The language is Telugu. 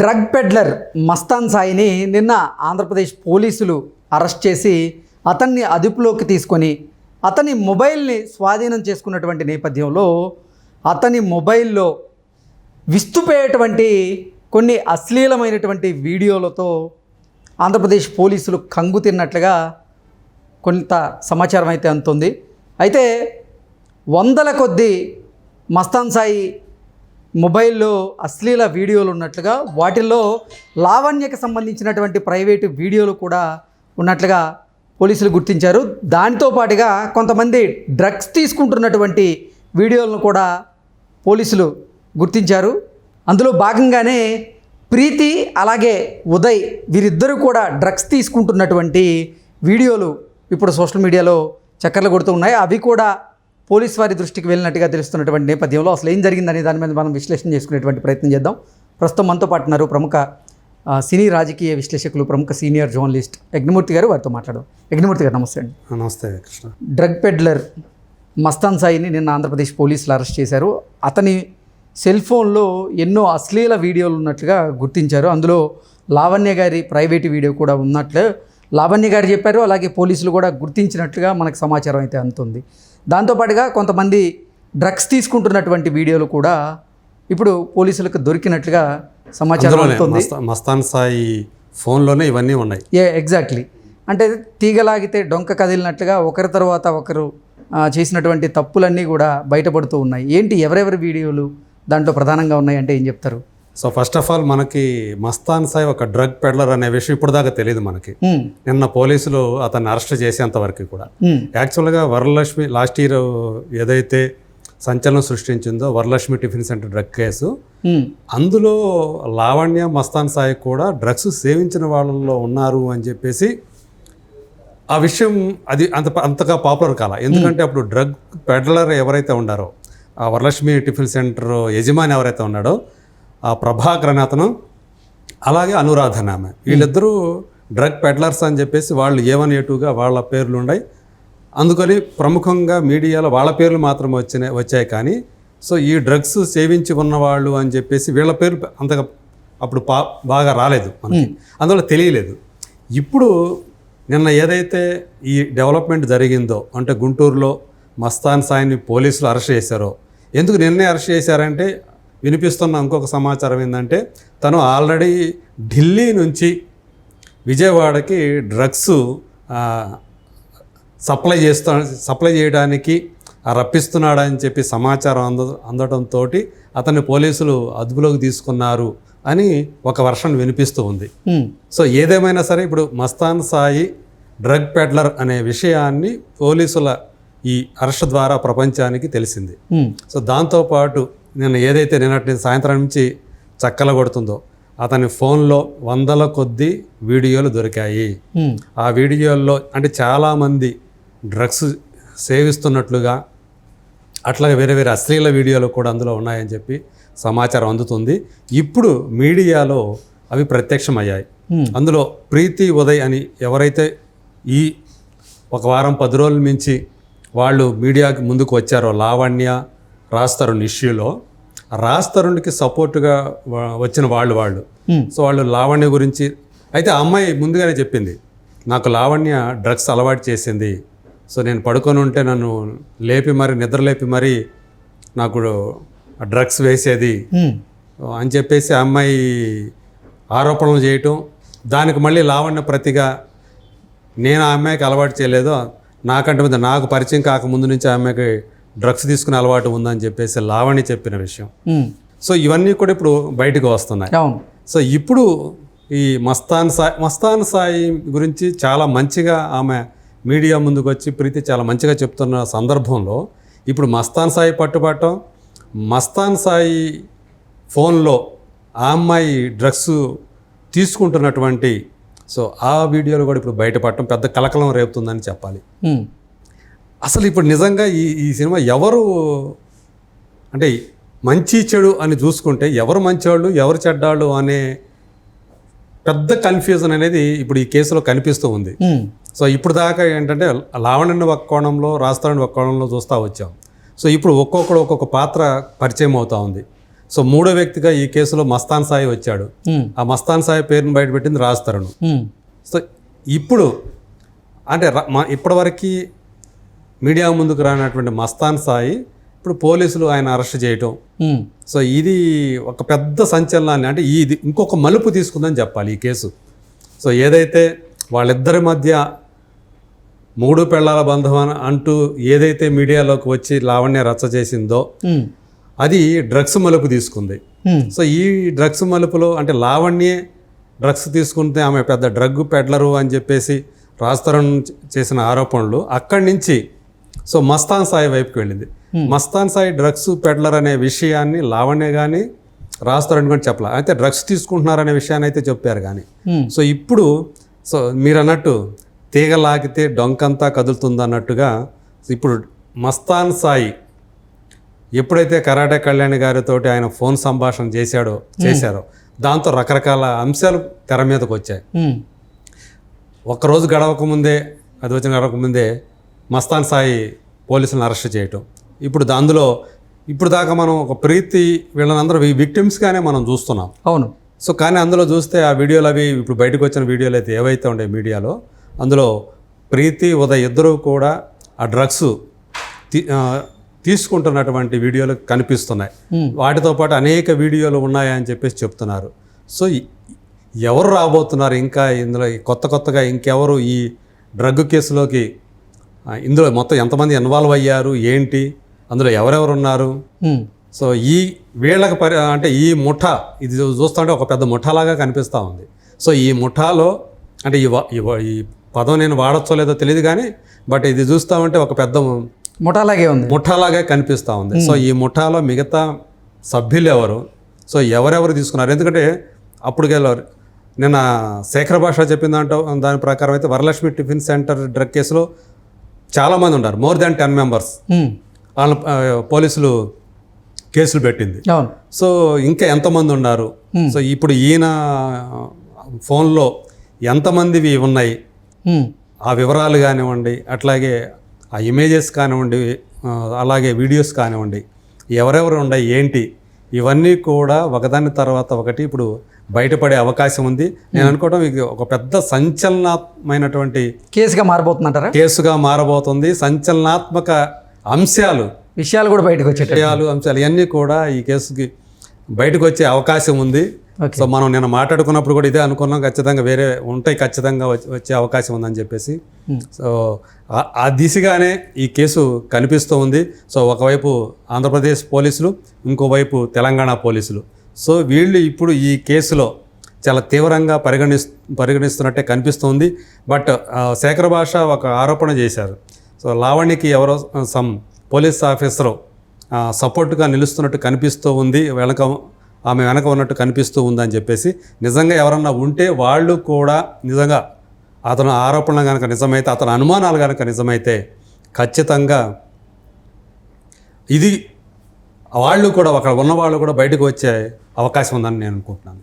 డ్రగ్ పెడ్లర్ మస్తాన్ సాయిని నిన్న ఆంధ్రప్రదేశ్ పోలీసులు అరెస్ట్ చేసి అతన్ని అదుపులోకి తీసుకొని అతని మొబైల్ని స్వాధీనం చేసుకున్నటువంటి నేపథ్యంలో అతని మొబైల్లో విస్తుపోయేటువంటి కొన్ని అశ్లీలమైనటువంటి వీడియోలతో ఆంధ్రప్రదేశ్ పోలీసులు కంగు తిన్నట్లుగా కొంత సమాచారం అయితే అందుతుంది. అయితే వందల కొద్దీ మస్తాన్ సాయి మొబైల్లో అశ్లీల వీడియోలు ఉన్నట్లుగా వాటిల్లో లావణ్యకి సంబంధించినటువంటి ప్రైవేటు వీడియోలు కూడా ఉన్నట్లుగా పోలీసులు గుర్తించారు. దానితో పాటుగా కొంతమంది డ్రగ్స్ తీసుకుంటున్నటువంటి వీడియోలను కూడా పోలీసులు గుర్తించారు. అందులో భాగంగానే ప్రీతి అలాగే ఉదయ్ వీరిద్దరూ కూడా డ్రగ్స్ తీసుకుంటున్నటువంటి వీడియోలు ఇప్పుడు సోషల్ మీడియాలో చక్కర్లు కొడుతూ ఉన్నాయి. అవి కూడా పోలీస్ వారి దృష్టికి వెళ్ళినట్టుగా తెలుస్తున్నటువంటి నేపథ్యంలో అసలు ఏం జరిగిందనే దాని మీద మనం విశ్లేషణ చేసుకునేటువంటి ప్రయత్నం చేద్దాం. ప్రస్తుతం మనతో పాటు ఉన్నారు ప్రముఖ సినీ రాజకీయ విశ్లేషకులు ప్రముఖ సీనియర్ జర్నలిస్ట్ యజ్ఞమూర్తి గారు. వారితో మాట్లాడదాం. యజ్ఞమూర్తి గారు నమస్తే అండి. నమస్తే కృష్ణ. డ్రగ్ పెడ్లర్ మస్తాన్ సాయిని నిన్న ఆంధ్రప్రదేశ్ పోలీసులు అరెస్ట్ చేశారు. అతని సెల్ ఫోన్లో ఎన్నో అశ్లీల వీడియోలు ఉన్నట్లుగా గుర్తించారు. అందులో లావణ్య గారి ప్రైవేట్ వీడియో కూడా ఉన్నట్లు లావణ్య గారు చెప్పారు అలాగే పోలీసులు కూడా గుర్తించినట్లుగా మనకు సమాచారం అయితే అందుతుంది. దాంతోపాటుగా కొంతమంది డ్రగ్స్ తీసుకుంటున్నటువంటి వీడియోలు కూడా ఇప్పుడు పోలీసులకు దొరికినట్లుగా సమాచారం అందుతుంది. మస్తాన్ సాయి ఫోన్లోనే ఇవన్నీ ఉన్నాయి. ఏ ఎగ్జాక్ట్లీ అంటే తీగలాగితే డొంక కదిలినట్లుగా ఒకరి తర్వాత ఒకరు చేసినటువంటి తప్పులన్నీ కూడా బయటపడుతూ ఉన్నాయి. ఏంటి ఎవరెవరి వీడియోలు దాంట్లో ప్రధానంగా ఉన్నాయి అంటే ఏం చెప్తారు? సో ఫస్ట్ ఆఫ్ ఆల్ మనకి మస్తాన్ సాయి ఒక డ్రగ్ పెడ్లర్ అనే విషయం ఇప్పుడు దాకా తెలియదు మనకి. ఉమ్, నిన్న పోలీసులు అతన్ని అరెస్ట్ చేసేంత వరకు కూడా. యాక్చువల్గా వరలక్ష్మి లాస్ట్ ఇయర్ ఏదైతే సంచలనం సృష్టించిందో Varalakshmi tiffin centre drug case ఉమ్, అందులో లావణ్య మస్తాన్ సాయి కూడా డ్రగ్స్ సేవించిన వాళ్ళలో ఉన్నారు అని చెప్పేసి ఆ విషయం అది అంత అంతగా పాపులర్ కాల. ఎందుకంటే అప్పుడు డ్రగ్ పెడ్లర్ ఎవరైతే ఉన్నారో ఆ వరలక్ష్మి టిఫిన్ సెంటర్ యజమాని ఎవరైతే ఉన్నాడో ఆ ప్రభాకర్ అనే అతను అలాగే అనురాధన ఆమె. వీళ్ళిద్దరూ డ్రగ్ పెడ్లర్స్ అని చెప్పేసి వాళ్ళు ఏవన్ ఏటుగా వాళ్ళ పేర్లు ఉన్నాయి అందుకని ప్రముఖంగా మీడియాలో వాళ్ళ పేర్లు మాత్రం వచ్చినాయి వచ్చాయి కానీ సో ఈ డ్రగ్స్ సేవించి ఉన్నవాళ్ళు అని చెప్పేసి వీళ్ళ పేర్లు అంతగా అప్పుడు పా బాగా రాలేదు మనకి. అందువల్ల తెలియలేదు. ఇప్పుడు నిన్న ఏదైతే ఈ డెవలప్మెంట్ జరిగిందో అంటే గుంటూరులో మస్తాన్ సాయిని పోలీసులు అరెస్ట్ చేశారో ఎందుకు నిన్నే అరెస్ట్ చేశారంటే వినిపిస్తున్న ఇంకొక సమాచారం ఏంటంటే తను ఆల్రెడీ ఢిల్లీ నుంచి విజయవాడకి డ్రగ్స్ సప్లై చేస్తా సప్లై చేయడానికి రప్పిస్తున్నాడని చెప్పి సమాచారం అంద అందడంతో అతన్ని పోలీసులు అదుపులోకి తీసుకున్నారు అని ఒక వర్షన్ వినిపిస్తూ ఉంది. సో ఏదేమైనా సరే ఇప్పుడు మస్తాన్ సాయి డ్రగ్ పెడ్లర్ అనే విషయాన్ని పోలీసుల ఈ అరెస్ట్ ద్వారా ప్రపంచానికి తెలిసింది. సో దాంతోపాటు నిన్న ఏదైతే నిన్నటి సాయంత్రం నుంచి చక్కల కొడుతుందో అతని ఫోన్లో వందల కొద్ది వీడియోలు దొరికాయి. ఆ వీడియోల్లో అంటే చాలామంది డ్రగ్స్ సేవిస్తున్నట్లుగా అట్లాగే వేరే వేరే అశ్లీల వీడియోలు కూడా అందులో ఉన్నాయని చెప్పి సమాచారం అందుతుంది. ఇప్పుడు మీడియాలో అవి ప్రత్యక్షమయ్యాయి. అందులో ప్రీతి ఉదయ్ అని ఎవరైతే ఈ ఒక వారం పది రోజుల మించి వాళ్ళు మీడియాకి ముందుకు వచ్చారో లావణ్య రాస్తరుణ్ ఇష్యూలో రాస్తరుణ్కి సపోర్టుగా వచ్చిన వాళ్ళు వాళ్ళు. సో వాళ్ళు లావణ్య గురించి అయితే ఆ అమ్మాయి ముందుగానే చెప్పింది నాకు లావణ్య డ్రగ్స్ అలవాటు చేసింది. సో నేను పడుకొని ఉంటే నన్ను లేపి మరి నిద్ర లేపి మరి నాకు డ్రగ్స్ వేసేది. అని చెప్పేసి అమ్మాయి ఆరోపణలు చేయటం దానికి మళ్ళీ లావణ్య ప్రతిగా నేను ఆ అమ్మాయికి అలవాటు చేయలేదు. నాకంటే ముందు నాకు పరిచయం కాకముందు నుంచి ఆ అమ్మాయికి డ్రగ్స్ తీసుకునే అలవాటు ఉందని చెప్పేసి లావణ్య చెప్పిన విషయం. సో ఇవన్నీ కూడా ఇప్పుడు బయటకు వస్తున్నాయి. సో ఇప్పుడు ఈ మస్తాన్ సాయి మస్తాన్ సాయి గురించి చాలా మంచిగా ఆమె మీడియా ముందుకు వచ్చి ప్రీతి చాలా మంచిగా చెప్తున్న సందర్భంలో ఇప్పుడు మస్తాన్ సాయి పట్టుబట్టం మస్తాన్ సాయి ఫోన్లో ఆ అమ్మాయి డ్రగ్స్ తీసుకుంటున్నటువంటి సో ఆ వీడియోలు కూడా ఇప్పుడు బయటపడటం పెద్ద కలకలం రేపుతుందని చెప్పాలి. అసలు ఇప్పుడు నిజంగా ఈ ఈ సినిమా ఎవరు అంటే మంచి చెడు అని చూసుకుంటే ఎవరు మంచివాళ్ళు ఎవరు చెడ్డాళ్ళు అనే పెద్ద కన్ఫ్యూజన్ అనేది ఇప్పుడు ఈ కేసులో కనిపిస్తూ ఉంది. సో ఇప్పుడు దాకా ఏంటంటే లావణ్యని ఒక కోణంలో రాస్తారని ఒక కోణంలో చూస్తూ వచ్చాం. సో ఇప్పుడు ఒక్కొక్కడు ఒక్కొక్క పాత్ర పరిచయం అవుతా ఉంది. సో మూడో వ్యక్తిగా ఈ కేసులో మస్తాన్ సాయి వచ్చాడు. ఆ మస్తాన్ సాయి పేరును బయటపెట్టింది రాజ్ తరుణ్ ఉమ్, సో ఇప్పుడు అంటే ఇప్పటివరకు మీడియా ముందుకు రానటువంటి మస్తాన్ సాయి ఇప్పుడు పోలీసులు ఆయన అరెస్ట్ చేయటం. సో ఇది ఒక పెద్ద సంచలనాన్ని అంటే ఇది ఇంకొక మలుపు తీసుకుందని చెప్పాలి ఈ కేసు. సో ఏదైతే వాళ్ళిద్దరి మధ్య మూడు పెళ్ళాల బంధం అంటూ ఏదైతే మీడియాలోకి వచ్చి లావణ్య రచ్చ చేసిందో అది డ్రగ్స్ మలుపు తీసుకుంది. సో ఈ డ్రగ్స్ మలుపులో అంటే లావణ్యే డ్రగ్స్ తీసుకుంటే ఆమె పెద్ద డ్రగ్ పెడ్లరు అని చెప్పేసి రాజతరుణ్ చేసిన ఆరోపణలు అక్కడి నుంచి సో మస్తాన్ సాయి వైపుకి వెళ్ళింది. మస్తాన్ సాయి డ్రగ్స్ పెడ్లర్ అనే విషయాన్ని లావణ్య కానీ రాజతరుణ్ కూడా చెప్పలే. అయితే డ్రగ్స్ తీసుకుంటున్నారనే విషయాన్ని అయితే చెప్పారు కానీ ఉమ్, సో ఇప్పుడు సో మీరు అన్నట్టు తీగ లాగితే డొంకంతా కదులుతుంది అన్నట్టుగా ఇప్పుడు మస్తాన్ సాయి ఎప్పుడైతే కరాటే కళ్యాణి గారితో ఆయన ఫోన్ సంభాషణ చేశాడో చేశారో దాంతో రకరకాల అంశాలు తెర మీదకి వచ్చాయి ఉమ్, ఒక్కరోజు గడవక ముందే అది వచ్చిన గడవక ముందే మస్తాన్ సాయి పోలీసులను అరెస్ట్ చేయటం. ఇప్పుడు అందులో ఇప్పుడు దాకా మనం ఒక ప్రీతి వీళ్ళనందరూ విక్టిమ్స్గానే మనం చూస్తున్నాం. అవును. సో కానీ అందులో చూస్తే ఆ వీడియోలు అవి ఇప్పుడు బయటకు వచ్చిన వీడియోలు అయితే ఏవైతే ఉండే మీడియాలో అందులో ప్రీతి ఉదయ్ ఇద్దరూ కూడా ఆ డ్రగ్స్ తీసుకుంటున్నటువంటి వీడియోలు కనిపిస్తున్నాయి. వాటితో పాటు అనేక వీడియోలు ఉన్నాయని చెప్పేసి చెప్తున్నారు. సో ఎవరు రాబోతున్నారు ఇంకా ఇందులో కొత్త కొత్తగా ఇంకెవరు ఈ డ్రగ్ కేసులోకి ఇందులో మొత్తం ఎంతమంది ఇన్వాల్వ్ అయ్యారు? ఏంటి? అందులో ఎవరెవరు ఉన్నారు సో ఈ వీళ్ళకి పరి అంటే ఈ ముఠా ఇది చూస్తుంటే ఒక పెద్ద ముఠాలాగా కనిపిస్తూ ఉంది. సో ఈ ముఠాలో అంటే ఈ ఈ పదం నేను వాడచ్చో లేదో తెలియదు కానీ బట్ ఇది చూస్తామంటే ఒక పెద్ద ముఠాలాగే ఉంది. ముఠాలాగా కనిపిస్తూ ఉంది. సో ఈ ముఠాలో మిగతా సభ్యులు ఎవరు? సో ఎవరెవరు తీసుకున్నారు? ఎందుకంటే అప్పుడు గెలవారు నిన్న శేఖర భాష చెప్పిన దాంట్లో దాని ప్రకారం అయితే వరలక్ష్మి టిఫిన్ సెంటర్ డ్రగ్ కేసులో చాలామంది ఉన్నారు. మోర్ దాన్ టెన్ మెంబర్స్ వాళ్ళ ఆ, పోలీసులు కేసులు పెట్టింది. సో ఇంకా ఎంతమంది ఉన్నారు? సో ఇప్పుడు ఈయన ఫోన్లో ఎంతమందివి ఉన్నాయి? ఉమ్, ఆ వివరాలు కానివ్వండి అట్లాగే ఆ ఇమేజెస్ కానివ్వండి అలాగే వీడియోస్ కానివ్వండి ఎవరెవరు ఉన్నాయి ఏంటి? ఇవన్నీ కూడా ఒకదాని తర్వాత ఒకటి ఇప్పుడు బయటపడే అవకాశం ఉంది. నేను అనుకోవడం ఇది ఒక పెద్ద సంచలనాత్మైనటువంటి కేసుగా మారబోతుందంటారా? కేసుగా మారబోతుంది. సంచలనాత్మక అంశాలు విషయాలు కూడా బయటకు వచ్చేట విషయాలు అంశాలు ఇవన్నీ కూడా ఈ కేసుకి బయటకు వచ్చే అవకాశం ఉంది. సో మనం నేను మాట్లాడుకున్నప్పుడు కూడా ఇదే అనుకున్నాం. ఖచ్చితంగా వేరే ఉంటాయి ఖచ్చితంగా వచ్చే- అవకాశం ఉందని చెప్పేసి. సో ఆ- దిశగానే ఈ కేసు కనిపిస్తూ ఉంది. సో ఒకవైపు ఆంధ్రప్రదేశ్ పోలీసులు ఇంకోవైపు తెలంగాణ పోలీసులు. సో వీళ్ళు ఇప్పుడు ఈ కేసులో చాలా తీవ్రంగా పరిగణిస్ పరిగణిస్తున్నట్టే కనిపిస్తుంది. బట్ శేఖర్ భాష ఒక ఆరోపణ చేశారు. సో లావణ్యకి ఎవరో సమ్ పోలీస్ ఆఫీసరు సపోర్ట్గా నిలుస్తున్నట్టు కనిపిస్తూ ఉంది. వెనక ఆమె వెనక ఉన్నట్టు కనిపిస్తూ ఉందని చెప్పేసి నిజంగా ఎవరన్నా ఉంటే వాళ్ళు కూడా నిజంగా అతను ఆరోపణలు కనుక నిజమైతే అతని అనుమానాలు కనుక నిజమైతే ఖచ్చితంగా ఇది వాళ్ళు కూడా అక్కడ ఉన్న వాళ్ళు కూడా బయటకు వచ్చే అవకాశం ఉందని నేను అనుకుంటున్నాను.